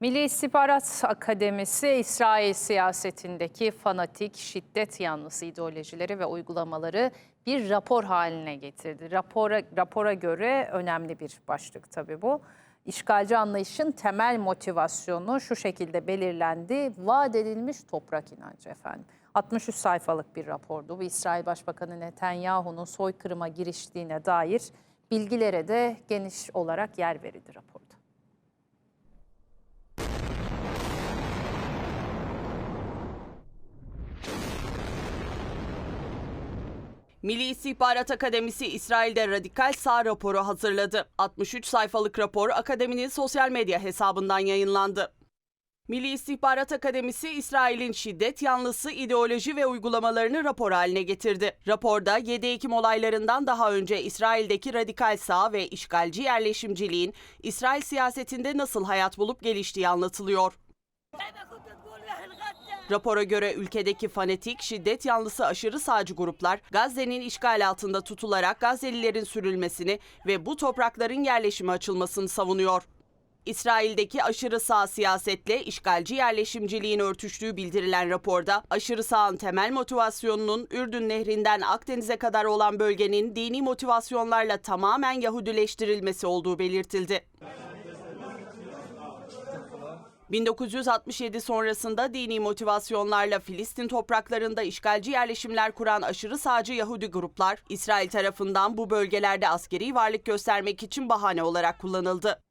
Milli İstihbarat Akademisi İsrail siyasetindeki fanatik, şiddet yanlısı ideolojileri ve uygulamaları bir rapor haline getirdi. Rapora, rapora göre önemli bir başlık tabii bu. İşgalci anlayışın temel motivasyonu şu şekilde belirlendi. Vaat edilmiş toprak inancı efendim. 63 sayfalık bir rapordu. Bu İsrail Başbakanı Netanyahu'nun soykırıma giriştiğine dair bilgilere de geniş olarak yer verildi raporda. Milli İstihbarat Akademisi İsrail'de radikal sağ raporu hazırladı. 63 sayfalık rapor akademinin sosyal medya hesabından yayınlandı. Milli İstihbarat Akademisi İsrail'in şiddet yanlısı ideoloji ve uygulamalarını rapor haline getirdi. Raporda 7 Ekim olaylarından daha önce İsrail'deki radikal sağ ve işgalci yerleşimciliğin İsrail siyasetinde nasıl hayat bulup geliştiği anlatılıyor. Rapora göre ülkedeki fanatik, şiddet yanlısı aşırı sağcı gruplar Gazze'nin işgal altında tutularak Gazze'lilerin sürülmesini ve bu toprakların yerleşime açılmasını savunuyor. İsrail'deki aşırı sağ siyasetle işgalci yerleşimciliğin örtüştüğü bildirilen raporda aşırı sağın temel motivasyonunun Ürdün Nehri'nden Akdeniz'e kadar olan bölgenin dini motivasyonlarla tamamen Yahudileştirilmesi olduğu belirtildi. 1967 sonrasında dini motivasyonlarla Filistin topraklarında işgalci yerleşimler kuran aşırı sağcı Yahudi gruplar, İsrail tarafından bu bölgelerde askeri varlık göstermek için bahane olarak kullanıldı.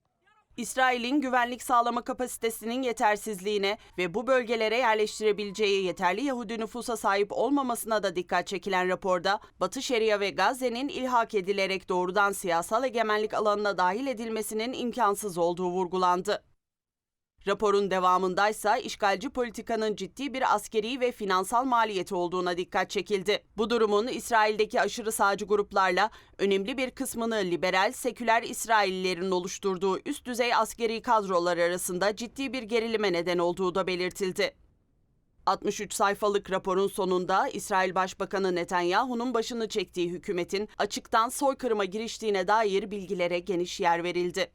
İsrail'in güvenlik sağlama kapasitesinin yetersizliğine ve bu bölgelere yerleştirebileceği yeterli Yahudi nüfusa sahip olmamasına da dikkat çekilen raporda, Batı Şeria ve Gazze'nin ilhak edilerek doğrudan siyasal egemenlik alanına dahil edilmesinin imkansız olduğu vurgulandı. Raporun devamındaysa işgalci politikanın ciddi bir askeri ve finansal maliyeti olduğuna dikkat çekildi. Bu durumun İsrail'deki aşırı sağcı gruplarla önemli bir kısmını liberal seküler İsraillilerin oluşturduğu üst düzey askeri kadrolar arasında ciddi bir gerilime neden olduğu da belirtildi. 63 sayfalık raporun sonunda İsrail Başbakanı Netanyahu'nun başını çektiği hükümetin açıktan soykırıma giriştiğine dair bilgilere geniş yer verildi.